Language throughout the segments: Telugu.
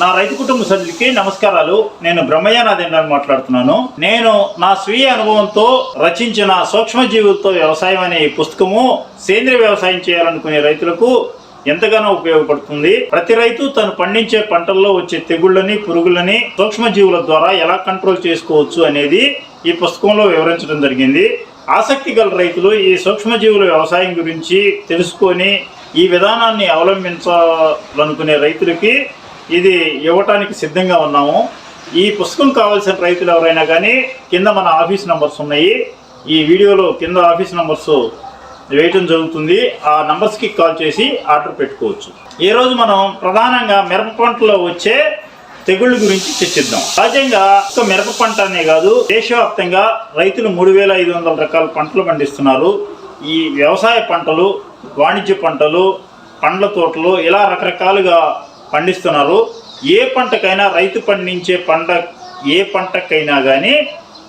నా రైతు కుటుంబ సభ్యులకి నమస్కారాలు. నేను బ్రహ్మయ్యనాథేంద్ర మాట్లాడుతున్నాను. నేను నా స్వీయ అనుభవంతో రచించిన సూక్ష్మజీవులతో వ్యవసాయం అనే ఈ పుస్తకము సేంద్రియ వ్యవసాయం చేయాలనుకునే రైతులకు ఎంతగానో ఉపయోగపడుతుంది. ప్రతి రైతు తను పండించే పంటల్లో వచ్చే తెగుళ్ళని పురుగులని సూక్ష్మజీవుల ద్వారా ఎలా కంట్రోల్ చేసుకోవచ్చు అనేది ఈ పుస్తకంలో వివరించడం జరిగింది. ఆసక్తి గల రైతులు ఈ సూక్ష్మజీవుల వ్యవసాయం గురించి తెలుసుకొని ఈ విధానాన్ని అవలంబించాలనుకునే రైతులకి ఇది ఇవ్వటానికి సిద్ధంగా ఉన్నాము. ఈ పుస్తకం కావాల్సిన రైతులు ఎవరైనా కానీ కింద మన ఆఫీస్ నంబర్స్ ఉన్నాయి. ఈ వీడియోలో కింద ఆఫీస్ నంబర్స్ వేయటం జరుగుతుంది. ఆ నంబర్స్కి కాల్ చేసి ఆర్డర్ పెట్టుకోవచ్చు. ఈ రోజు మనం ప్రధానంగా మిరప పంటలో వచ్చే తెగుళ్ళ గురించి చర్చిద్దాం. సహజంగా ఒక మిరప పంట అనే కాదు దేశవ్యాప్తంగా రైతులు మూడు వేల ఐదు వందల రకాల పంటలు పండిస్తున్నారు. ఈ వ్యవసాయ పంటలు వాణిజ్య పంటలు పండ్ల తోటలు ఇలా రకరకాలుగా పండిస్తున్నారు. ఏ పంటకైనా రైతు పండించే పంట ఏ పంటకైనా కానీ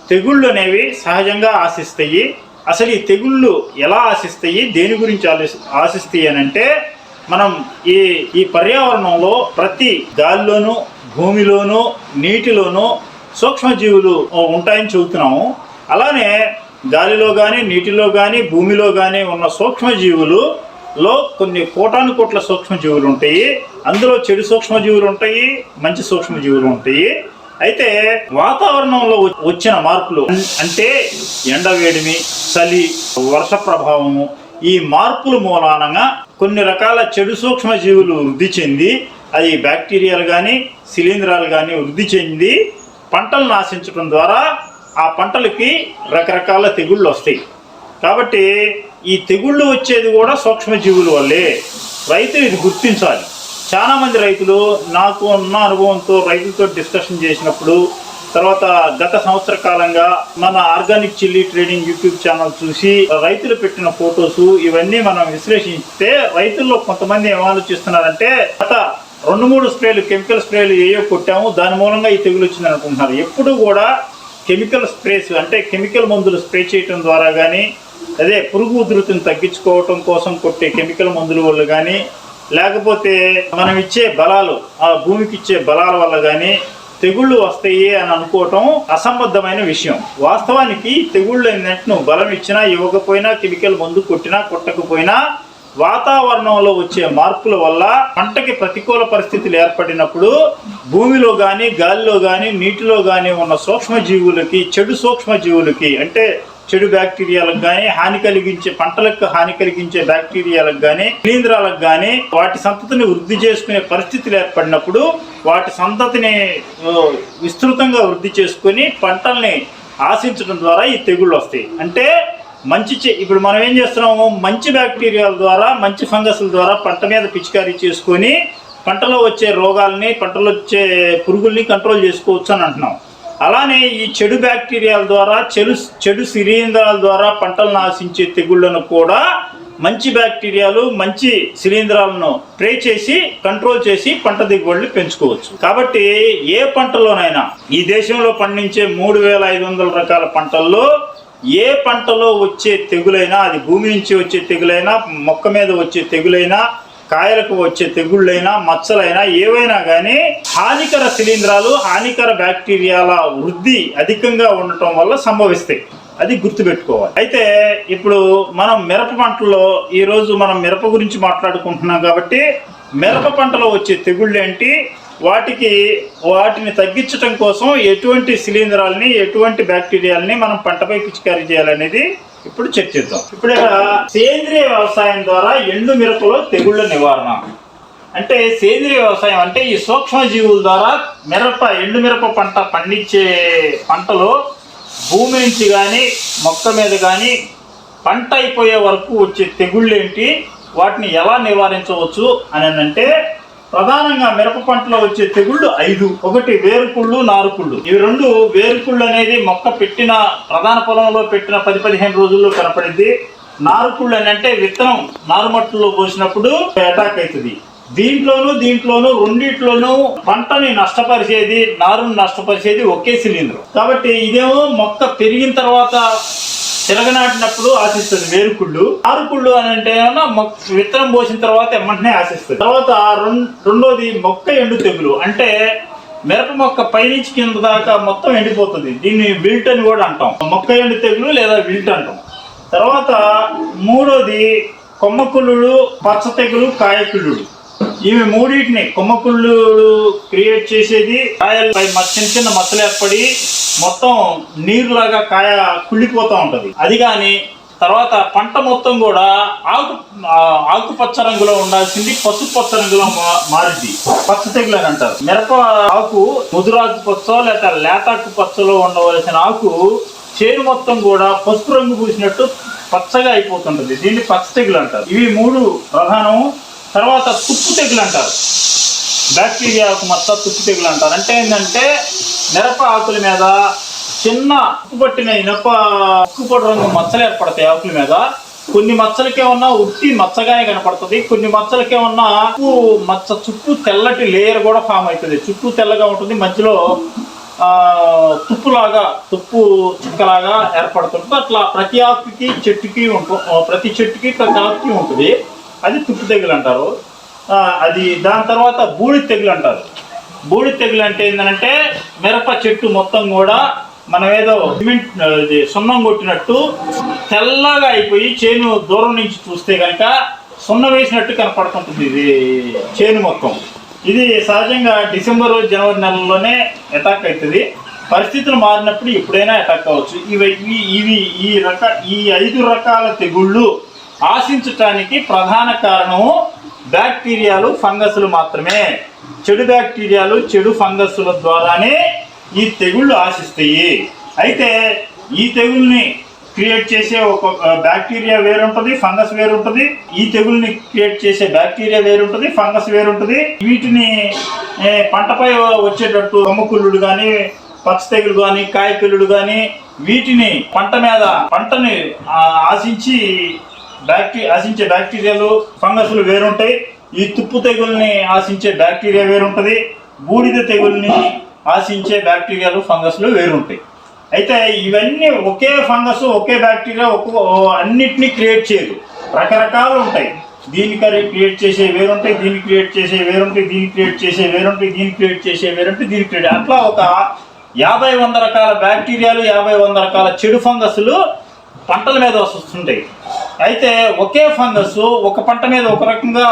తెగుళ్ళు అనేవి సహజంగా ఆశిస్తాయి. అసలు ఈ తెగుళ్ళు ఎలా ఆశిస్తాయి? దేని గురించి ఆలోచి- ఆశిస్తాయి అని అంటే మనం ఈ ఈ పర్యావరణంలో ప్రతి గాలిలోనూ భూమిలోనూ నీటిలోనూ సూక్ష్మజీవులు ఉంటాయని చెబుతున్నాము. అలానే గాలిలో కానీ నీటిలో కానీ భూమిలో కానీ ఉన్న సూక్ష్మజీవులు లో కొన్ని కోటాను కోట్ల సూక్ష్మజీవులు ఉంటాయి. అందులో చెడు సూక్ష్మజీవులు ఉంటాయి మంచి సూక్ష్మజీవులు ఉంటాయి. అయితే వాతావరణంలో వచ్చిన మార్పులు అంటే ఎండ వేడిమి చలి వర్ష ప్రభావము ఈ మార్పుల మూలానంగా కొన్ని రకాల చెడు సూక్ష్మజీవులు వృద్ధి చెంది అది బ్యాక్టీరియాలు కానీ శిలీంధ్రాలు కానీ వృద్ధి చెంది పంటలు నాశించడం ద్వారా ఆ పంటలకి రకరకాల తెగుళ్ళు వస్తాయి. కాబట్టి ఈ తెగుళ్ళు వచ్చేది కూడా సూక్ష్మజీవుల వల్లే. రైతులు ఇది గుర్తించాలి. చాలామంది రైతులు నాకు ఉన్న అనుభవంతో రైతులతో డిస్కషన్ చేసినప్పుడు తర్వాత గత సంవత్సర కాలంగా మన organic chilli trading YouTube channel చూసి రైతులు పెట్టిన ఫొటోస్ ఇవన్నీ మనం విశ్లేషిస్తే రైతుల్లో కొంతమంది ఏం ఆలోచిస్తున్నారంటే గత రెండు మూడు స్ప్రేలు కెమికల్ స్ప్రేలు ఏయో కొట్టాము దాని మూలంగా ఈ తెగులు వచ్చింది అనుకుంటున్నారు. ఎప్పుడు కూడా కెమికల్ స్ప్రేస్ అంటే కెమికల్ మందులు స్ప్రే చేయటం ద్వారా కానీ అదే పురుగు ఉధృతిని తగ్గించుకోవటం కోసం కొట్టే కెమికల్ మందుల వల్ల కానీ లేకపోతే మనం ఇచ్చే బలాలు ఆ భూమికి ఇచ్చే బలాల వల్ల కానీ తెగుళ్ళు వస్తాయి అని అనుకోవటం అసంబద్ధమైన విషయం. వాస్తవానికి తెగుళ్ళు ఏంటంటే నువ్వు బలం ఇచ్చినా ఇవ్వకపోయినా కెమికల్ మందు కొట్టినా కొట్టకపోయినా వాతావరణంలో వచ్చే మార్పుల వల్ల పంటకి ప్రతికూల పరిస్థితులు ఏర్పడినప్పుడు భూమిలో కానీ గాలిలో కానీ నీటిలో కానీ ఉన్న సూక్ష్మజీవులకి చెడు సూక్ష్మజీవులకి అంటే చెడు బ్యాక్టీరియాలకు కానీ హాని కలిగించే పంటలకు హాని కలిగించే బ్యాక్టీరియాలకు కానీ శిలీంధ్రాలకు కానీ వాటి సంతతిని వృద్ధి చేసుకునే పరిస్థితులు ఏర్పడినప్పుడు వాటి సంతతిని విస్తృతంగా వృద్ధి చేసుకొని పంటల్ని ఆశించడం ద్వారా ఈ తెగుళ్ళు వస్తాయి. అంటే మంచి చే- ఇప్పుడు మనం ఏం చేస్తున్నాము? మంచి బ్యాక్టీరియాల ద్వారా మంచి ఫంగస్ల ద్వారా పంట మీద పిచికారీ చేసుకొని పంటలో వచ్చే రోగాల్ని పంటలో వచ్చే పురుగుల్ని కంట్రోల్ చేసుకోవచ్చు అని అంటున్నాం. అలానే ఈ చెడు బ్యాక్టీరియాల ద్వారా చెడు చెడు శిలీంధ్రాల ద్వారా పంటలను ఆశించే తెగుళ్ళను కూడా మంచి బ్యాక్టీరియాలు మంచి శిలీంధ్రాలను ట్రే చేసి కంట్రోల్ చేసి పంట దిగుబడులు పెంచుకోవచ్చు. కాబట్టి ఏ పంటలోనైనా ఈ దేశంలో పండించే మూడు వేల ఐదు వందల రకాల పంటల్లో ఏ పంటలో వచ్చే తెగులైనా అది భూమి నుంచి వచ్చే తెగులైనా మొక్క మీద వచ్చే తెగులైనా కాయలకు వచ్చే తెగుళ్ళైనా మచ్చలైనా ఏవైనా కానీ హానికర శిలీంధ్రాలు హానికర బ్యాక్టీరియాల వృద్ధి అధికంగా ఉండటం వల్ల సంభవిస్తాయి. అది గుర్తుపెట్టుకోవాలి. అయితే ఇప్పుడు మనం మిరప పంటలో ఈరోజు మనం మిరప గురించి మాట్లాడుకుంటున్నాం కాబట్టి మిరప పంటలో వచ్చే తెగుళ్ళు ఏంటి వాటికి వాటిని తగ్గించడం కోసం ఎటువంటి శిలీంధ్రాలని ఎటువంటి బ్యాక్టీరియాలని మనం పంటపై పిచికారీ చేయాలనేది ఇప్పుడు చర్చిద్దాం ఇప్పుడు ఇక్కడ సేంద్రియ వ్యవసాయం ద్వారా ఎండు మిరపలో తెగుళ్ళ నివారణ. అంటే సేంద్రియ వ్యవసాయం అంటే ఈ సూక్ష్మజీవుల ద్వారా మిరప ఎండు మిరప పంట పండించే పంటలో భూమి నుంచి కానీ మొక్క మీద కానీ పంట అయిపోయే వరకు వచ్చే తెగుళ్ళు ఏంటి? వాటిని ఎలా నివారించవచ్చు? అని అంటే ప్రధానంగా మిరప పంటలో వచ్చే తెగుళ్ళు ఐదు. ఒకటి వేరుకుళ్ళు నారుకుళ్ళు ఇవి రెండు వేరుకుళ్ళు అనేది మొక్క పెట్టిన ప్రధాన పొలంలో పెట్టిన పది పదిహేను రోజుల్లో కనపడింది నారుకుళ్ళు అని అంటే విత్తనం నారుమట్టులో పోసినప్పుడు అటాక్ అవుతుంది దీంట్లోనూ దీంట్లోనూ రెండిట్లోనూ పంటని నష్టపరిచేది నారుని నష్టపరిచేది ఒకే శిలీంధ్రం కాబట్టి ఇదేమో మొక్క పెరిగిన తర్వాత చిరగనాటినప్పుడు ఆశిస్తుంది వేరుకుళ్ళు ఆరుకుళ్ళు అని అంటే ఏమన్నా మొక్క విత్తనం పోసిన తర్వాత ఎమ్మంటనే ఆశిస్తుంది. తర్వాత రెండోది మొక్క ఎండు తెగులు. అంటే మిరప మొక్క పైనుంచి కింద దాకా మొత్తం ఎండిపోతుంది. దీన్ని విల్ట్ అని కూడా అంటాం. మొక్క ఎండు తెగులు లేదా విల్ట్ అంటాం. తర్వాత మూడోది కొమ్మకుళ్ళు పచ్చ తెగులు కాయకుళ్ళు ఇవి మూడింటిని కొమ్మకుళ్ళు క్రియేట్ చేసేది కాయలపై చిన్న చిన్న మచ్చలు ఏర్పడి మొత్తం నీరులాగా కాయ కుళ్ళిపోతూ ఉంటుంది. అది కానీ తర్వాత పంట మొత్తం కూడా ఆకు ఆకుపచ్చ రంగులో ఉండాల్సింది పసుపు పచ్చ రంగులో మా- పచ్చ తెగులు అని అంటారు. మిరప ఆకు ముదురాకు పచ్చ లేక లేతాకు పచ్చలో ఉండవలసిన ఆకు చేను మొత్తం కూడా పసుపు రంగు పూసినట్టు పచ్చగా అయిపోతుంటది. దీన్ని పచ్చ తెగులు అంటారు. ఇవి మూడు ప్రధానం తర్వాత తుప్పు తెగులు అంటారు. బ్యాక్టీరియాకు మచ్చ తుప్పు తెగులు అంటారు. అంటే ఏంటంటే మిరప ఆకుల మీద చిన్న ఉప్పు పట్టిన ఇనప ఉప్పుపొడి రంగు మచ్చలు ఏర్పడతాయి ఆకుల మీద. కొన్ని మచ్చలకే ఉన్న ఉట్టి మచ్చగానే కనపడుతుంది. కొన్ని మచ్చలకే ఉన్న ఉప్పు మచ్చ చుట్టూ తెల్లటి లేయర్ కూడా ఫామ్ అవుతుంది. చుట్టూ తెల్లగా ఉంటుంది. మధ్యలో తుప్పులాగా తుప్పు చుక్కలాగా ఏర్పడుతుంటుంది అట్లా ప్రతి ఆకుకి చెట్టుకి ఉంటుంది ప్రతి చెట్టుకి ప్రతి ఆకుకి ఉంటుంది. అది తుప్పు తెగులు అంటారు. అది దాని తర్వాత బూడి తెగులు అంటారు. బూడి తెగులు అంటే ఏంటంటే మిరప చెట్టు మొత్తం కూడా మనం ఏదో సిమెంట్ ఇది సున్నం కొట్టినట్టు తెల్లగా అయిపోయి చేను దూరం నుంచి చూస్తే కనుక సున్నం వేసినట్టు కనపడుతుంటుంది ఇది చేను మొత్తం. ఇది సహజంగా డిసెంబర్ జనవరి నెలల్లోనే అటాక్ అవుతుంది పరిస్థితులు మారినప్పుడు ఎప్పుడైనా అటాక్ అవ్వచ్చు ఇవి- ఇవి ఈ రక ఈ ఐదు రకాల తెగుళ్ళు ఆశించటానికి ప్రధాన కారణము బ్యాక్టీరియాలు ఫంగస్లు మాత్రమే. చెడు బ్యాక్టీరియాలు చెడు ఫంగస్ల ద్వారానే ఈ తెగుళ్ళు ఆశిస్తాయి. అయితే ఈ తెగుల్ని క్రియేట్ చేసే ఒక బ్యాక్టీరియా వేరుంటుంది ఫంగస్ వేరుంటుంది. ఈ తెగుల్ని క్రియేట్ చేసే బ్యాక్టీరియా వేరుంటుంది ఫంగస్ వేరుంటుంది. వీటిని పంటపై వచ్చేటట్టు కొమ్మకుళ్ళుడు కానీ పచ్చ తెగులు కానీ కాయపిల్లుడు కానీ వీటిని పంట మీద పంటని ఆశించి బ్యాక్టీ ఆశించే బ్యాక్టీరియాలు ఫంగస్లు వేరుంటాయి. ఈ తుప్పు తెగుల్ని ఆశించే బ్యాక్టీరియా వేరుంటుంది. బూడిద తెగుల్ని ఆశించే బ్యాక్టీరియాలు ఫంగస్లు వేరుంటాయి. అయితే ఇవన్నీ ఒకే ఫంగస్ ఒకే బ్యాక్టీరియా ఒక్కో అన్నిటినీ క్రియేట్ చేయదు. రకరకాలు ఉంటాయి. దీన్ని క్రియేట్ చేసే వేరుంటాయి దీన్ని క్రియేట్ చేసే వేరుంటాయి దీన్ని క్రియేట్ చేసే వేరుంటాయి దీన్ని క్రియేట్ చేసే వేరుంటాయి దీన్ని క్రియేట్ అట్లా ఒక యాభై వంద రకాల బ్యాక్టీరియాలు యాభై వంద రకాల చెడు ఫంగస్లు పంటల మీద వస్తుంటాయి. అయితే ఒకే ఫంగస్ ఒక పంట మీద ఒక రకంగా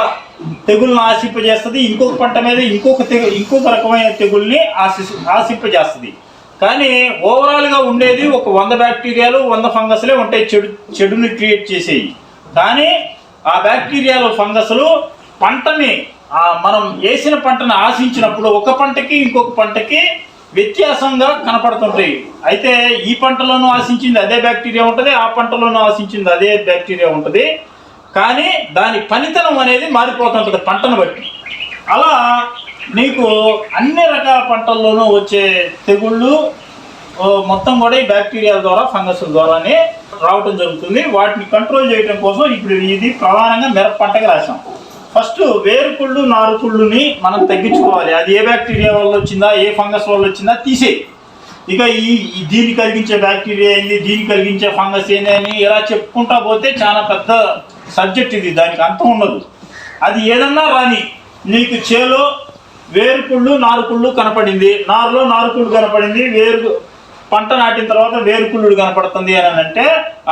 తెగుల్ని ఆశింపజేస్తుంది ఇంకొక పంట మీద ఇంకొక తెగు ఇంకొక రకమైన తెగుల్ని ఆశి ఆశింపజేస్తుంది. కానీ ఓవరాల్గా ఉండేది ఒక వంద బ్యాక్టీరియాలు వంద ఫంగస్లే ఉంటాయి చెడు చెడుని క్రియేట్ చేసేవి కానీ ఆ బ్యాక్టీరియాలు ఫంగస్లు పంటని మనం వేసిన పంటను ఆశించినప్పుడు ఒక పంటకి ఇంకొక పంటకి వ్యత్యాసంగా కనపడుతుంటాయి అయితే ఈ పంటలోనూ ఆశించింది అదే బ్యాక్టీరియా ఉంటుంది ఆ పంటలోనూ ఆశించింది అదే బ్యాక్టీరియా ఉంటుంది. కానీ దాని పనితనం అనేది మారిపోతుంటుంది పంటను బట్టి. అలా నీకు అన్ని రకాల పంటల్లోనూ వచ్చే తెగుళ్ళు మొత్తం కూడా ఈ బ్యాక్టీరియాల ద్వారా ఫంగస్ ద్వారానే రావటం జరుగుతుంది. వాటిని కంట్రోల్ చేయడం కోసం ఇప్పుడు ఇది ప్రధానంగా మిరప పంటకి రాసాం ఫస్ట్ వేరుకుళ్ళు నారుకుళ్ళుని మనం తగ్గించుకోవాలి. అది ఏ బ్యాక్టీరియా వల్ల వచ్చిందా ఏ ఫంగస్ వల్ల వచ్చిందా తీసే ఇక ఈ ఈ దీన్ని కలిగించే బ్యాక్టీరియా ఏంది దీన్ని కలిగించే ఫంగస్ ఏంది అని ఇలా చెప్పుకుంటా పోతే చాలా పెద్ద సబ్జెక్ట్ ఇది దానికి అంతం ఉండదు. అది ఏదన్నా రాని నీకు చేలో వేరుకుళ్ళు నారుకుళ్ళు కనపడింది. నారులో నారుకుళ్ళు కనపడింది వేరు పంట నాటిన తర్వాత వేరుకుళ్ళుడు కనపడుతుంది అని అంటే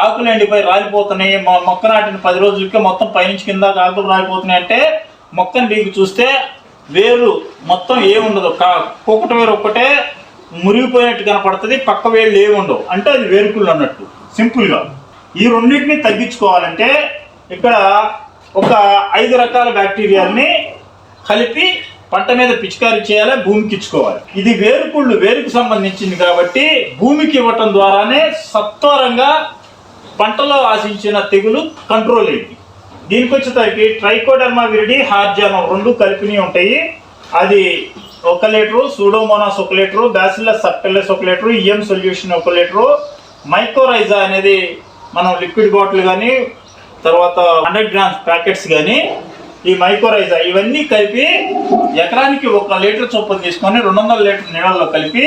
ఆకులు ఎండిపోయి రాలిపోతున్నాయి. మొక్క నాటిన పది రోజులకే మొత్తం పైనుంచి కింద ఆకులు రాలిపోతున్నాయి అంటే మొక్కని నీకు చూస్తే వేరు మొత్తం ఏముండదు కా కుక్కట వేరు ఒక్కటే మురిగిపోయినట్టు కనపడుతుంది. పక్క వేళ్ళు ఏముండవు అంటే అది వేరుకుళ్ళు అన్నట్టు. సింపుల్గా ఈ రెండింటిని తగ్గించుకోవాలంటే ఇక్కడ ఒక ఐదు రకాల బ్యాక్టీరియాల్ని కలిపి పంట మీద పిచికారి చేయాలి భూమికి ఇచ్చుకోవాలి. ఇది వేరుకుళ్ళు వేరుకు సంబంధించింది కాబట్టి భూమికి ఇవ్వటం ద్వారానే సత్వరంగా పంటలో ఆశించిన తెగులు కంట్రోల్ అయింది దీనికి వచ్చేసరికి ట్రైకోడర్మా విరిడి హార్జానం రెండు కలిపినవి ఉంటాయి. అది ఒక లీటరు సూడోమోనాస్ ఒక లీటరు బ్యాసిల్లస్ సప్టెల్లస్ ఒక లీటరు ఈఎం సొల్యూషన్ ఒక లీటరు. మైక్రోరైజా అనేది మనం లిక్విడ్ బాటిల్ కానీ తర్వాత హండ్రెడ్ గ్రామ్స్ ప్యాకెట్స్ కానీ ఈ మైక్రోరైజా ఇవన్నీ కలిపి ఎకరానికి ఒక లీటర్ చొప్పున తీసుకొని రెండు వందల లీటర్ నీళ్ళలో కలిపి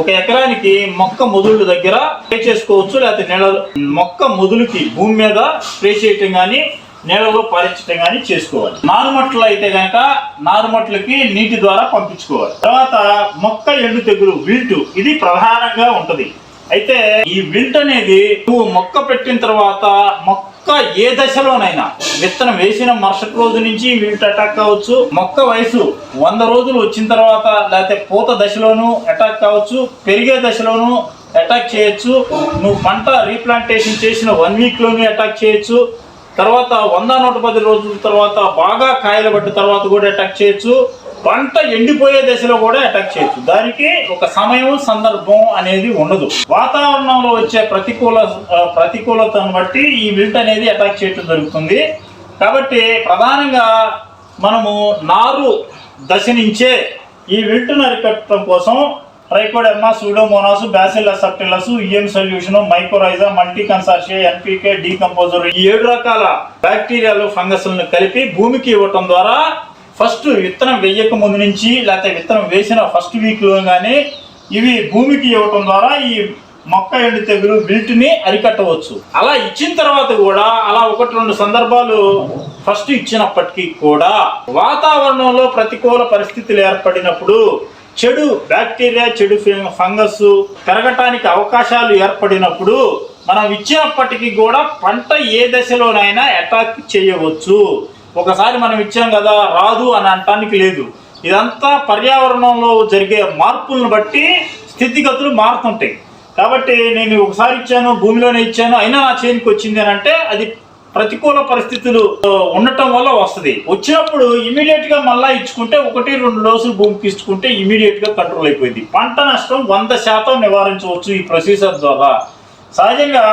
ఒక ఎకరానికి మొక్క మొదుళ్ళ దగ్గర స్ప్రే చేసుకోవచ్చు లేకపోతే నీళ్ళ మొక్క మొదులుకి భూమి మీద స్ప్రే చేయటం కానీ నీళ్ళలో పారించడం కానీ చేసుకోవాలి. నారుమట్లు అయితే కనుక నారుమట్లకి నీటి ద్వారా పంపించుకోవాలి. తర్వాత మొక్క ఎండు తెగులు విల్టు ఇది ప్రధానంగా ఉంటది. అయితే ఈ విల్ట్ అనేది నువ్వు మొక్క పెట్టిన తర్వాత మొక్క మొక్క ఏ దశలోనైనా. విత్తనం వేసిన మరుసటి రోజు నుంచి వీటి అటాక్ కావచ్చు మొక్క వయసు వంద రోజులు వచ్చిన తర్వాత లేకపోతే పూత దశలోనూ అటాక్ కావచ్చు పెరిగే దశలోనూ అటాక్ చేయొచ్చు. నువ్వు పంట రీప్లాంటేషన్ చేసిన వన్ వీక్లోనూ అటాక్ చేయొచ్చు. తర్వాత వంద నూట పది రోజుల తర్వాత బాగా కాయలు పడ్డ తర్వాత కూడా అటాక్ చేయొచ్చు. పంట ఎండిపోయే దశలో కూడా అటాక్ చేయొచ్చు. దానికి ఒక సమయం సందర్భం అనేది ఉండదు. వాతావరణంలో వచ్చే ప్రతికూల ప్రతికూలతను బట్టి ఈ విల్ట్ అనేది అటాక్ చేయటం జరుగుతుంది. కాబట్టి ప్రధానంగా మనము నారు దశ నుంచే ఈ విల్ట్ను అరికట్టడం కోసం trichoderma pseudomonas bacillus subtilis EM solution mycorrhiza multi consortia NPK decomposer ఈ ఏడు రకాల బ్యాక్టీరియాలు ఫంగస్లను కలిపి భూమికి ఇవ్వటం ద్వారా ఫస్ట్ విత్తనం వేయక ముందు నుంచి లేకపోతే విత్తనం వేసిన ఫస్ట్ వీక్ కానీ ఇవి భూమికి ఇవ్వటం ద్వారా ఈ మొక్క ఎండు తెగులు వీటిని అరికట్టవచ్చు. అలా ఇచ్చిన తర్వాత కూడా అలా ఒకటి రెండు సందర్భాలు ఫస్ట్ ఇచ్చినప్పటికీ కూడా వాతావరణంలో ప్రతికూల పరిస్థితులు ఏర్పడినప్పుడు చెడు బ్యాక్టీరియా చెడు ఫంగస్ పెరగటానికి అవకాశాలు ఏర్పడినప్పుడు మనం ఇచ్చినప్పటికీ కూడా పంట ఏ దశలోనైనా అటాక్ చేయవచ్చు. ఒకసారి మనం ఇచ్చాం కదా రాదు అని అనటానికి లేదు. ఇదంతా పర్యావరణంలో జరిగే మార్పులను బట్టి స్థితిగతులు మారుతుంటాయి. కాబట్టి నేను ఒకసారి ఇచ్చాను భూమిలోనే ఇచ్చాను అయినా నా చేతికి వచ్చింది అని అంటే అది ప్రతికూల పరిస్థితులు ఉండటం వల్ల వస్తుంది. వచ్చినప్పుడు ఇమీడియట్గా మళ్ళీ ఇచ్చుకుంటే ఒకటి రెండు డోసులు భూమికి ఇచ్చుకుంటే ఇమీడియట్గా కంట్రోల్ అయిపోయింది. పంట నష్టం వంద శాతం నివారించవచ్చు ఈ ప్రొసీజర్ ద్వారా. సహజంగా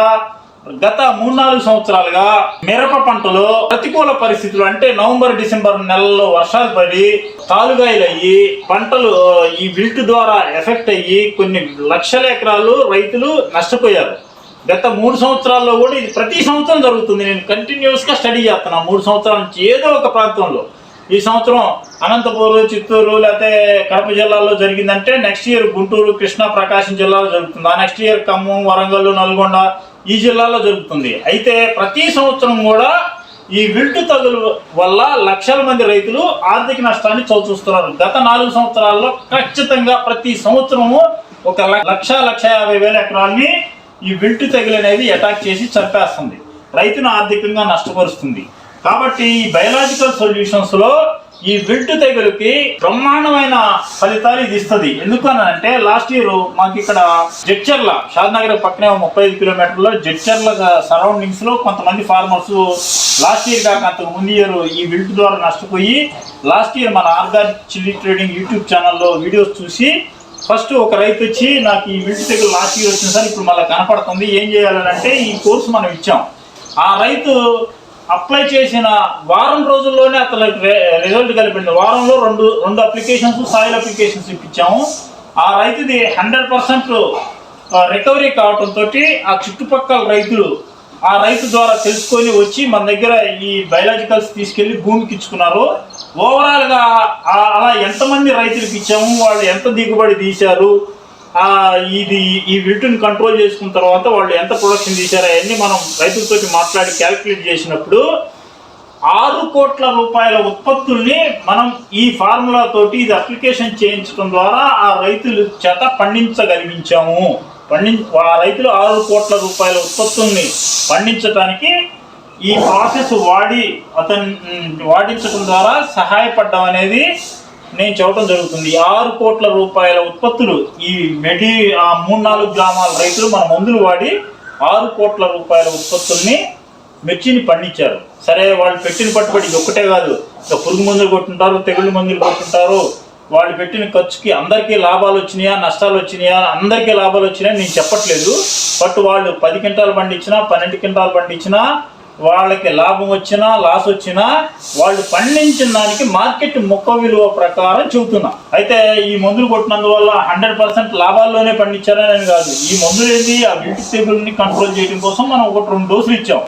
గత మూడు నాలుగు సంవత్సరాలుగా మిరప పంటలో ప్రతికూల పరిస్థితులు అంటే నవంబర్ డిసెంబర్ నెలల్లో వర్షాలు పడి తాలుగాయలు అయ్యి పంటలు ఈ విల్ట్ ద్వారా ఎఫెక్ట్ అయ్యి కొన్ని లక్షల ఎకరాలు రైతులు నష్టపోయారు. గత మూడు సంవత్సరాల్లో కూడా ఇది ప్రతి సంవత్సరం జరుగుతుంది. నేను కంటిన్యూస్గా స్టడీ చేస్తున్నా. మూడు సంవత్సరాల నుంచి ఏదో ఒక ప్రాంతంలో. ఈ సంవత్సరం అనంతపూరు చిత్తూరు లేకపోతే కడప జిల్లాలో జరిగిందంటే నెక్స్ట్ ఇయర్ గుంటూరు కృష్ణా ప్రకాశం జిల్లాలో జరుగుతుంది. ఆ నెక్స్ట్ ఇయర్ ఖమ్మం వరంగల్ నల్గొండ ఈ జిల్లాలో జరుగుతుంది. అయితే ప్రతి సంవత్సరం కూడా ఈ విల్టు తగులు వల్ల లక్షల మంది రైతులు ఆర్థిక నష్టాన్ని చవిచూస్తున్నారు గత నాలుగు సంవత్సరాల్లో ఖచ్చితంగా ప్రతి సంవత్సరము ఒక లక్ష లక్ష యాభై వేల ఎకరాల్ని ఈ విల్టు తెగులు అనేది అటాక్ చేసి చంపేస్తుంది. రైతును ఆర్థికంగా నష్టపరుస్తుంది. కాబట్టి ఈ బయలాజికల్ సొల్యూషన్స్లో ఈ విల్టు తెగులుకి బ్రహ్మాండమైన ఫలితాలు ఇది ఇస్తుంది. ఎందుకు అని అంటే లాస్ట్ ఇయర్ మాకు ఇక్కడ జడ్చర్ల షాద్నగర్ పక్కనే ముప్పై ఐదు కిలోమీటర్లో జడ్చర్ల సరౌండింగ్స్లో కొంతమంది ఫార్మర్స్ లాస్ట్ ఇయర్ కాక అంతకు ముందు ఇయర్ ఈ విల్ట్ ద్వారా నష్టపోయి లాస్ట్ ఇయర్ మన ఆర్గానిక్ చిల్లీ ట్రేడింగ్ యూట్యూబ్ ఛానల్లో వీడియోస్ చూసి ఫస్ట్ ఒక రైతు వచ్చి నాకు ఈ విల్ట్ తెగులు లాస్ట్ ఇయర్ వచ్చిన సార్ ఇప్పుడు మళ్ళీ కనపడుతుంది ఏం చేయాలని అంటే ఈ కోర్సు మనం ఇచ్చాం. ఆ రైతు అప్లై చేసిన వారం రోజుల్లోనే అతను రిజల్ట్ కలిపింది వారంలో రెండు రెండు అప్లికేషన్స్ సాయిల్ అప్లికేషన్స్ ఇప్పించాము. ఆ రైతుది హండ్రెడ్ పర్సెంట్ రికవరీ కావడంతో ఆ చుట్టుపక్కల రైతులు ఆ రైతు ద్వారా తెలుసుకొని వచ్చి మన దగ్గర ఈ బయలాజికల్స్ తీసుకెళ్ళి భూమికి ఇచ్చుకున్నారు. ఓవరాల్గా అలా ఎంతమంది రైతులకు ఇచ్చాము? వాళ్ళు ఎంత దిగుబడి తీశారు? ఇది ఈ వీటిని కంట్రోల్ చేసుకున్న తర్వాత వాళ్ళు ఎంత ప్రొడక్షన్ తీశారో అవన్నీ మనం రైతులతో మాట్లాడి క్యాలిక్యులేట్ చేసినప్పుడు ఆరు కోట్ల రూపాయల ఉత్పత్తుల్ని మనం ఈ ఫార్ములా తోటి ఇది అప్లికేషన్ చేయించడం ద్వారా ఆ రైతుల చేత పండించగలిగించాము. పండి ఆ రైతులు ఆరు కోట్ల రూపాయల ఉత్పత్తుల్ని పండించడానికి ఈ ప్రాసెస్ వాడి అతను వాడించడం ద్వారా సహాయపడడం అనేది నేను చెప్పడం జరుగుతుంది. ఆరు కోట్ల రూపాయల ఉత్పత్తులు ఈ మెడి ఆ మూడు నాలుగు గ్రామాల రైతులు మన మందులు వాడి ఆరు కోట్ల రూపాయల ఉత్పత్తుల్ని మిర్చిని పండించారు. సరే వాళ్ళు పెట్టిన పట్టుబడి ఒక్కటే కాదు. ఇంకా పురుగు మందులు కొట్టుంటారు తెగుళ్ళు మందులు కొట్టుంటారు. వాళ్ళు పెట్టిన ఖర్చుకి అందరికీ లాభాలు వచ్చినాయా నష్టాలు వచ్చినాయా అందరికీ లాభాలు వచ్చినాయా నేను చెప్పట్లేదు. బట్ వాళ్ళు పది క్వింటాలు పండించినా పన్నెండు క్వింటాలు పండించినా వాళ్ళకి లాభం వచ్చినా లాస్ వచ్చినా వాళ్ళు పండించిన దానికి మార్కెట్ మొక్క విలువ ప్రకారం చెబుతున్నా. అయితే ఈ మందులు కొట్టినందువల్ల హండ్రెడ్ పర్సెంట్ లాభాల్లోనే పండించారని కాదు. ఈ మందులు ఏంటి ఆ వీటి టేబుల్ని కంట్రోల్ చేయడం కోసం మనం ఒకటి రెండు డోసులు ఇచ్చాం.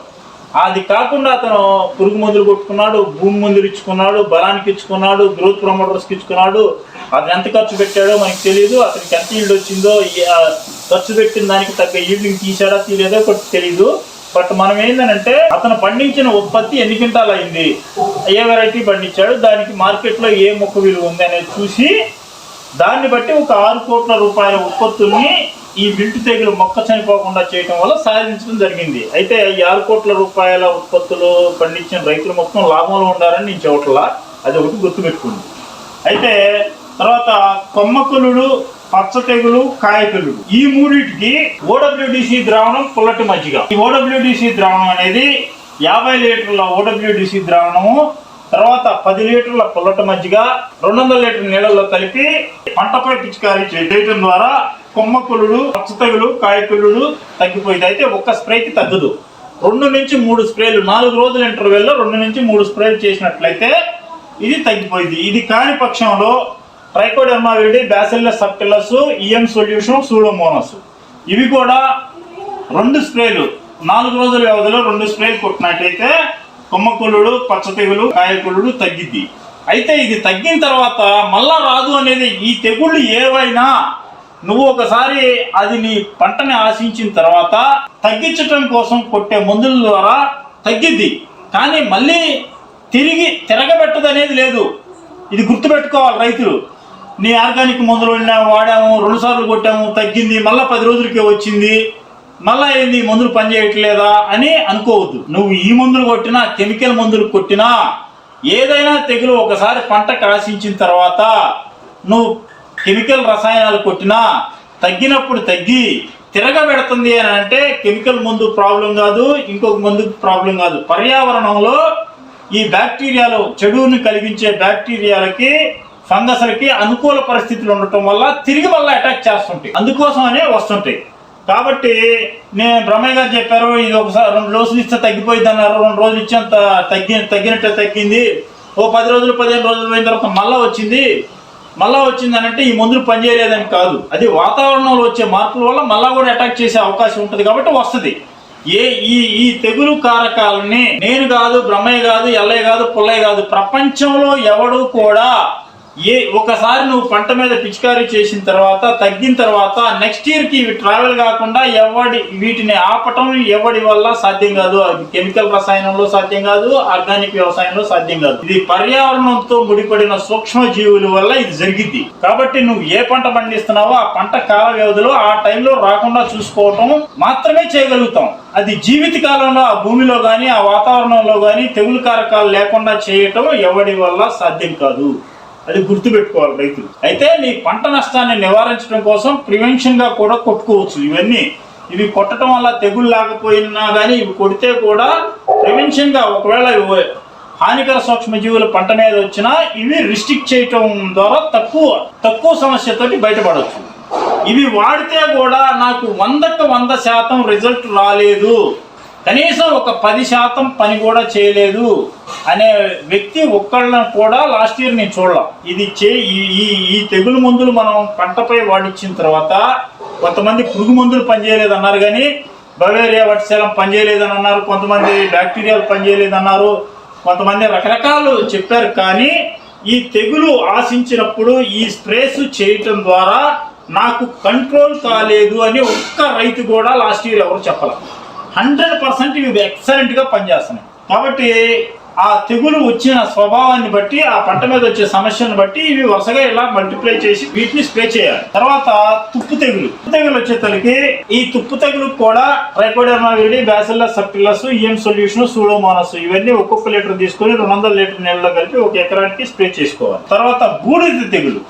అది కాకుండా అతను పురుగు మందులు కొట్టుకున్నాడు భూమి మందులు ఇచ్చుకున్నాడు బలానికి ఇచ్చుకున్నాడు గ్రోత్ ప్రమోటర్స్కి ఇచ్చుకున్నాడు. అది ఎంత ఖర్చు పెట్టాడో మనకి తెలియదు అతనికి ఎంత ఈల్డ్ వచ్చిందో ఖర్చు పెట్టిన దానికి తగ్గ ఈల్డింగ్ తీసాడా తెలియదో ఒకటి తెలియదు బట్ మనం ఏంటంటే అతను పండించిన ఉత్పత్తి ఎన్ని క్వింటాలు అయింది ఏ వెరైటీ పండించాడు? దానికి మార్కెట్లో ఏ మొక్క విలువ ఉంది అనేది చూసి దాన్ని బట్టి ఒక ఆరు కోట్ల రూపాయల ఉత్పత్తుల్ని ఈ వింటు తెగులు మొక్క చనిపోకుండా చేయడం వల్ల సాధించడం జరిగింది. అయితే ఈ ఆరు కోట్ల రూపాయల ఉత్పత్తులు పండించిన రైతులు మొత్తం లాభంలో ఉండాలని నేను చెవట్లా అది ఒకటి గుర్తుపెట్టుకుంది అయితే తర్వాత కొమ్మకులుడు పచ్చ తెగులు కాయకులుడు ఈ మూడింటికి ఓడబ్ల్యూడిసి ద్రావణం పుల్లటి మజ్జిగ. ఈ ఓడబ్ల్యూడిసి ద్రావణం అనేది యాభై లీటర్ల ఓడబ్ల్యూడిసి ద్రావణము తర్వాత పది లీటర్ల పుల్లటి మజ్జిగ రెండు వందల లీటర్ నీళ్ళల్లో కలిపి పంటపై పిచికారీ చేయడం ద్వారా కొమ్మకులుడు పచ్చ తెగులు కాయకులుడు తగ్గిపోయింది. అయితే ఒక్క స్ప్రేకి తగ్గదు. రెండు నుంచి మూడు స్ప్రేలు నాలుగు రోజుల ఇంటర్వెల్లో రెండు నుంచి మూడు స్ప్రేలు చేసినట్లయితే ఇది తగ్గిపోయింది. ఇది కాని పక్షంలో trichoderma viride bacillus subtilis EM solution pseudomonas ఇవి కూడా రెండు స్ప్రేలు. నాలుగు రోజుల వ్యవధిలో రెండు స్ప్రేలు కొట్టినట్టయితే కొమ్మకుళ్ళుడు పచ్చ తెగులు కాయకులుడు తగ్గిద్ది. అయితే ఇది తగ్గిన తర్వాత మళ్ళా రాదు అనేది ఈ తెగుళ్ళు ఏవైనా నువ్వు ఒకసారి అది నీ పంటని ఆశించిన తర్వాత తగ్గించటం కోసం కొట్టే మందుల ద్వారా తగ్గిద్ది. కానీ మళ్ళీ తిరిగి తిరగబెట్టదు అనేది లేదు. ఇది గుర్తుపెట్టుకోవాలి రైతులు. నీ ఆర్గానిక్ మందులు వెళ్ళినా వాడాము రెండు సార్లు కొట్టాము తగ్గింది మళ్ళీ పది రోజులకే వచ్చింది మళ్ళా ఏంది మందులు పనిచేయట్లేదా అని అనుకోవద్దు. నువ్వు ఈ మందులు కొట్టినా కెమికల్ మందులు కొట్టినా ఏదైనా తెగులు ఒకసారి పంట కాసించిన తర్వాత నువ్వు కెమికల్ రసాయనాలు కొట్టినా తగ్గినప్పుడు తగ్గి తిరగబెడుతుంది అని అంటే కెమికల్ మందు ప్రాబ్లం కాదు ఇంకొక మందు ప్రాబ్లం కాదు. పర్యావరణంలో ఈ బ్యాక్టీరియాలు చెడుని కలిగించే బ్యాక్టీరియాలకి ఫంగస్లకి అనుకూల పరిస్థితులు ఉండటం వల్ల తిరిగి మళ్ళీ అటాక్ చేస్తుంటాయి. అందుకోసమనే వస్తుంటాయి. కాబట్టి నేను బ్రహ్మయ్య గారు చెప్పారు ఇది ఒకసారి రెండు రోజులు ఇస్తే తగ్గిపోయింది అన్నారు. రెండు రోజులు ఇచ్చేంత తగ్గి తగ్గినట్టే తగ్గింది. ఓ పది రోజులు పదిహేను రోజులు పోయిన తర్వాత మళ్ళీ వచ్చింది. మళ్ళా వచ్చింది అని అంటే ఈ మందులు పనిచేయలేదని కాదు. అది వాతావరణంలో వచ్చే మార్పుల వల్ల మళ్ళీ కూడా అటాక్ చేసే అవకాశం ఉంటుంది కాబట్టి వస్తుంది. ఏ ఈ ఈ తెగులు కారకాలని నేను కాదు బ్రహ్మయ్య కాదు ఎల్లయ్య కాదు పుల్లయ్య కాదు ప్రపంచంలో ఎవడు కూడా ఏ ఒకసారి నువ్వు పంట మీద పిచికారీ చేసిన తర్వాత తగ్గిన తర్వాత నెక్స్ట్ ఇయర్కి ఇవి ట్రావెల్ కాకుండా ఎవడి వీటిని ఆపటం ఎవడి వల్ల సాధ్యం కాదు. అది కెమికల్ రసాయనంలో సాధ్యం కాదు ఆర్గానిక్ వ్యవసాయంలో సాధ్యం కాదు. ఇది పర్యావరణంతో ముడిపడిన సూక్ష్మ జీవుల వల్ల ఇది జరిగింది కాబట్టి నువ్వు ఏ పంట పండిస్తున్నావో ఆ పంట కాల వ్యవధిలో ఆ టైంలో రాకుండా చూసుకోవటం మాత్రమే చేయగలుగుతాం. అది జీవిత కాలంలో ఆ భూమిలో కానీ ఆ వాతావరణంలో కానీ తెగులు కారకాలు లేకుండా చేయటం ఎవడి వల్ల సాధ్యం కాదు. అది గుర్తుపెట్టుకోవాలి రైతులు. అయితే నీ పంట నష్టాన్ని నివారించడం కోసం ప్రివెన్షన్గా కూడా కొట్టుకోవచ్చు. ఇవన్నీ ఇవి కొట్టడం వల్ల తెగులు లేకపోయినా కానీ ఇవి కొడితే కూడా ప్రివెన్షన్గా ఒకవేళ హానికర సూక్ష్మజీవుల పంట మీద వచ్చినా ఇవి రిస్ట్రిక్ట్ చేయటం ద్వారా తక్కువ తక్కువ సమస్యతోటి బయటపడవచ్చు ఇవి వాడితే కూడా నాకు వందకు వంద శాతం రిజల్ట్ రాలేదు. కనీసం ఒక పది శాతం పని కూడా చేయలేదు అనే వ్యక్తి ఒక్కళ్ళని కూడా లాస్ట్ ఇయర్ నేను చూడలేం. ఇది చే ఈ ఈ- ఈ తెగులు మందులు మనం పంటపై వాడిచ్చిన తర్వాత కొంతమంది పురుగు మందులు పనిచేయలేదు అన్నారు కానీ బవేరియా వట్సలం పనిచేయలేదని అన్నారు కొంతమంది బ్యాక్టీరియాలు పనిచేయలేదన్నారు కొంతమంది రకరకాలు చెప్పారు కానీ ఈ తెగులు ఆశించినప్పుడు ఈ స్ప్రేస్ చేయటం ద్వారా నాకు కంట్రోల్ కాలేదు అని ఒక్క రైతు కూడా లాస్ట్ ఇయర్ ఎవరు చెప్పలేదు హండ్రెడ్ పర్సెంట్ ఇవి ఎక్సలెంట్గా పనిచేస్తున్నాయి. కాబట్టి ఆ తెగులు వచ్చిన స్వభావాన్ని బట్టి ఆ పంట మీద వచ్చే సమస్యను బట్టి ఇవి వరుసగా ఇలా మల్టిప్లై చేసి వీటిని స్ప్రే చేయాలి. తర్వాత తుప్పు తెగులు. తుప్పు తెగులు వచ్చేసరికి ఈ తుప్పు తెగులు కూడా trichoderma viride bacillus subtilis EM solution pseudomonas ఇవన్నీ ఒక్కొక్క లీటర్ తీసుకొని రెండు వందల లీటర్ నీళ్ళలో కలిపి ఒక ఎకరానికి స్ప్రే చేసుకోవాలి. తర్వాత బూడిద తెగులు.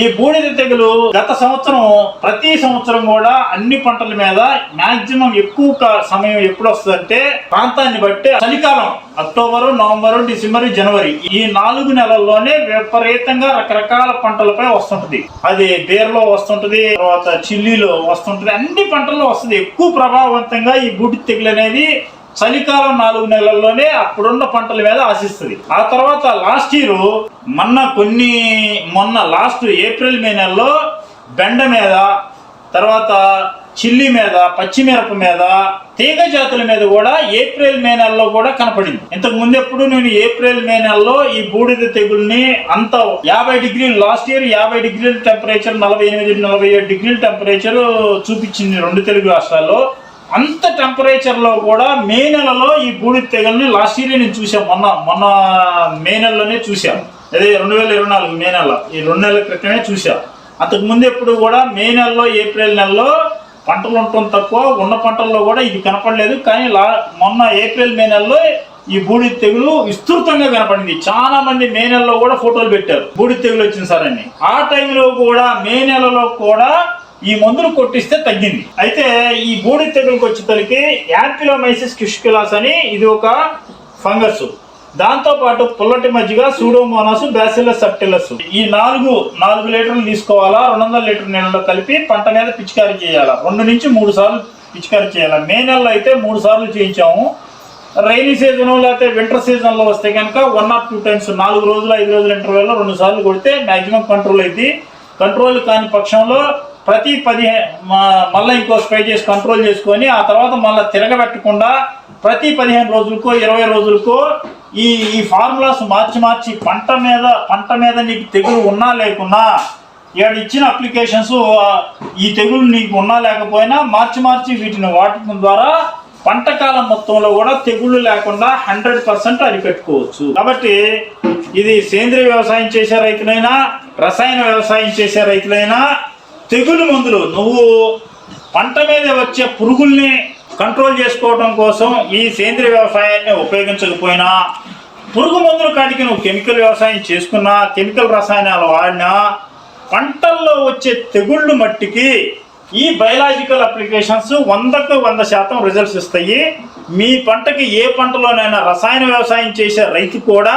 ఈ బూడిద తెగులు గత సంవత్సరం ప్రతి సంవత్సరం కూడా అన్ని పంటల మీద మాక్సిమం ఎక్కువ సమయం ఎప్పుడు వస్తుందంటే ప్రాంతాన్ని బట్టి చలికాలం అక్టోబరు నవంబరు డిసెంబర్ జనవరి ఈ నాలుగు నెలల్లోనే విపరీతంగా రకరకాల పంటలపై వస్తుంటది. అది బీరలో వస్తుంటది తర్వాత చిల్లీలో వస్తుంటది అన్ని పంటల్లో వస్తుంది. ఎక్కువ ప్రభావవంతంగా ఈ బూడిద తెగులు అనేది చలికాలం నాలుగు నెలల్లోనే అప్పుడున్న పంటల మీద ఆశిస్తుంది. ఆ తర్వాత లాస్ట్ ఇయర్ మొన్న కొన్ని మొన్న లాస్ట్ ఏప్రిల్ మే నెలలో బెండ మీద తర్వాత చిల్లి మీద పచ్చిమిరప మీద తీగ జాతుల మీద కూడా ఏప్రిల్ మే నెలలో కూడా కనపడింది. ఇంతకు ముందు ఎప్పుడు నేను ఏప్రిల్ మే నెలలో ఈ బూడిద తెగుల్ని అంత యాభై డిగ్రీలు లాస్ట్ ఇయర్ యాభై డిగ్రీల టెంపరేచర్ నలభై ఎనిమిది నలభై ఏడు డిగ్రీల టెంపరేచర్ చూపించింది రెండు తెలుగు రాష్ట్రాల్లో. అంత టెంపరేచర్లో కూడా మే నెలలో ఈ బూడిద తెగల్ని లాస్ట్ ఇయర్ నేను చూసాం మొన్న మొన్న మే నెలలోనే చూశాను అదే రెండు వేల ఇరవై నాలుగు మే నెల ఈ రెండు నెలల క్రితమే చూశాను అంతకు ముందు ఎప్పుడు కూడా మే నెలలో ఏప్రిల్ నెలలో పంటలు ఉండటం తక్కువ ఉన్న పంటల్లో కూడా ఇది కనపడలేదు. కానీ లా మొన్న ఏప్రిల్ మే నెలలో ఈ బూడిద తెగులు విస్తృతంగా కనపడింది. చాలా మంది మే నెలలో కూడా ఫోటోలు పెట్టారు. బూడిద తెగులు వచ్చింది సార్ అని. ఆ టైంలో కూడా మే నెలలో కూడా ఈ మందులు కొట్టిస్తే తగ్గింది. అయితే ఈ బూడి తెగులకు వచ్చేసరికి యాంపిలోమైసిస్ క్యుష్కిలాస్ అని ఇది ఒక ఫంగస్. దాంతోపాటు పుల్లటి మజ్జిగ సూడోమోనాస్ బ్యాసిలస్ సబ్టిలస్ ఈ నాలుగు నాలుగు లీటర్లు తీసుకోవాలా? రెండు వందల లీటర్ నీళ్ళలో కలిపి పంట మీద పిచికారీ చేయాలా? రెండు నుంచి మూడు సార్లు పిచికారీ చేయాలా? మే నెలలో అయితే మూడు సార్లు చేయించాము. రైనీ సీజన్ లేకపోతే వింటర్ సీజన్లో వస్తే కనుక వన్ ఆర్ టూ టైమ్స్ నాలుగు రోజులు ఐదు రోజుల ఇంటర్వెల్లో రెండు సార్లు కొడితే మ్యాక్సిమం కంట్రోల్ అయింది. కంట్రోల్ కాని పక్షంలో ప్రతి పదిహే మ- మళ్ళీ ఇంకో స్ప్రే చేసి కంట్రోల్ చేసుకొని ఆ తర్వాత మళ్ళీ తిరగబెట్టకుండా ప్రతి పదిహేను రోజులకో ఇరవై రోజులకో ఈ ఈ ఫార్ములాస్ మార్చి మార్చి పంట మీద పంట మీద నీకు తెగులు ఉన్నా లేకున్నా ఇక్కడ ఇచ్చిన అప్లికేషన్స్ ఈ తెగులు నీకు ఉన్నా లేకపోయినా మార్చి మార్చి వీటిని వాడటం ద్వారా పంట కాలం మొత్తంలో కూడా తెగుళ్ళు లేకుండా హండ్రెడ్ పర్సెంట్ అరిపెట్టుకోవచ్చు కాబట్టి ఇది సేంద్రియ వ్యవసాయం చేసే రైతులైనా రసాయన వ్యవసాయం చేసే రైతులైనా తెగులు మందులు. నువ్వు పంట మీద వచ్చే పురుగుల్ని కంట్రోల్ చేసుకోవడం కోసం ఈ సేంద్రియ వ్యవసాయాన్ని ఉపయోగించకపోయినా పురుగు మందుల కాడికి నువ్వు కెమికల్ వ్యవసాయం చేసుకున్నా కెమికల్ రసాయనాలు వాడినా పంటల్లో వచ్చే తెగుళ్ళు మట్టికి ఈ బయలాజికల్ అప్లికేషన్స్ వందకు వంద శాతం రిజల్ట్స్ ఇస్తాయి. మీ పంటకి ఏ పంటలోనైనా రసాయన వ్యవసాయం చేసే రైతు కూడా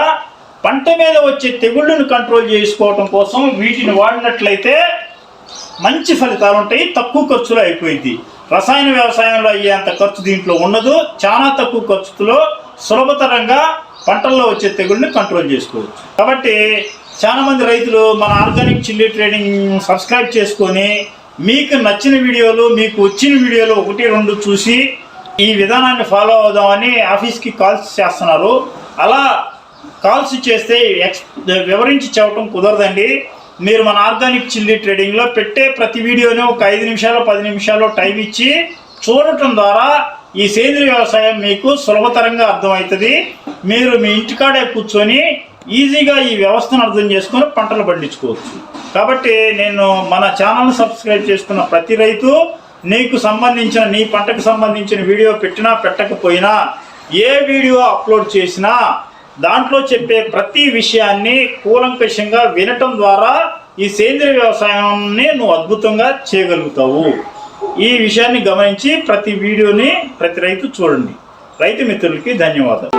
పంట మీద వచ్చే తెగుళ్ళను కంట్రోల్ చేసుకోవడం కోసం వీటిని వాడినట్లయితే మంచి ఫలితాలు ఉంటాయి తక్కువ ఖర్చులో అయిపోయింది. రసాయన వ్యవసాయంలో అయ్యేంత ఖర్చు దీంట్లో ఉండదు. చాలా తక్కువ ఖర్చులో సులభతరంగా పంటల్లో వచ్చే తెగుళ్ళని కంట్రోల్ చేసుకోవచ్చు. కాబట్టి చాలామంది రైతులు మన ఆర్గానిక్ చిల్లీ ట్రేడింగ్ సబ్స్క్రైబ్ చేసుకొని మీకు నచ్చిన వీడియోలు మీకు వచ్చిన వీడియోలు ఒకటి రెండు చూసి ఈ విధానాన్ని ఫాలో అవుదామని ఆఫీస్కి కాల్స్ చేస్తున్నారు. అలా కాల్స్ చేస్తే ఎక్స్ వివరించి చెప్పడం కుదరదండి. మీరు మన ఆర్గానిక్ చిల్లీ ట్రేడింగ్లో పెట్టే ప్రతి వీడియోని ఒక ఐదు నిమిషాలు పది నిమిషాలు టైం ఇచ్చి చూడటం ద్వారా ఈ సేంద్రియ వ్యవసాయం మీకు సులభతరంగా అర్థమవుతుంది. మీరు మీ ఇంటికాడే కూర్చొని ఈజీగా ఈ వ్యవస్థను అర్థం చేసుకొని పంటలు పండించుకోవచ్చు. కాబట్టి నేను మన ఛానల్ని సబ్స్క్రైబ్ చేసుకున్న ప్రతి రైతు నీకు సంబంధించిన నీ పంటకు సంబంధించిన వీడియో పెట్టినా పెట్టకపోయినా ఏ వీడియో అప్లోడ్ చేసినా దాంట్లో చెప్పే ప్రతి విషయాన్ని కూలంకషంగా వినటం ద్వారా ఈ సేంద్రియ వ్యవసాయాన్ని నువ్వు అద్భుతంగా చేయగలుగుతావు. ఈ విషయాన్ని గమనించి ప్రతి వీడియోని ప్రతి రైతు చూడండి. రైతు మిత్రులకి ధన్యవాదాలు.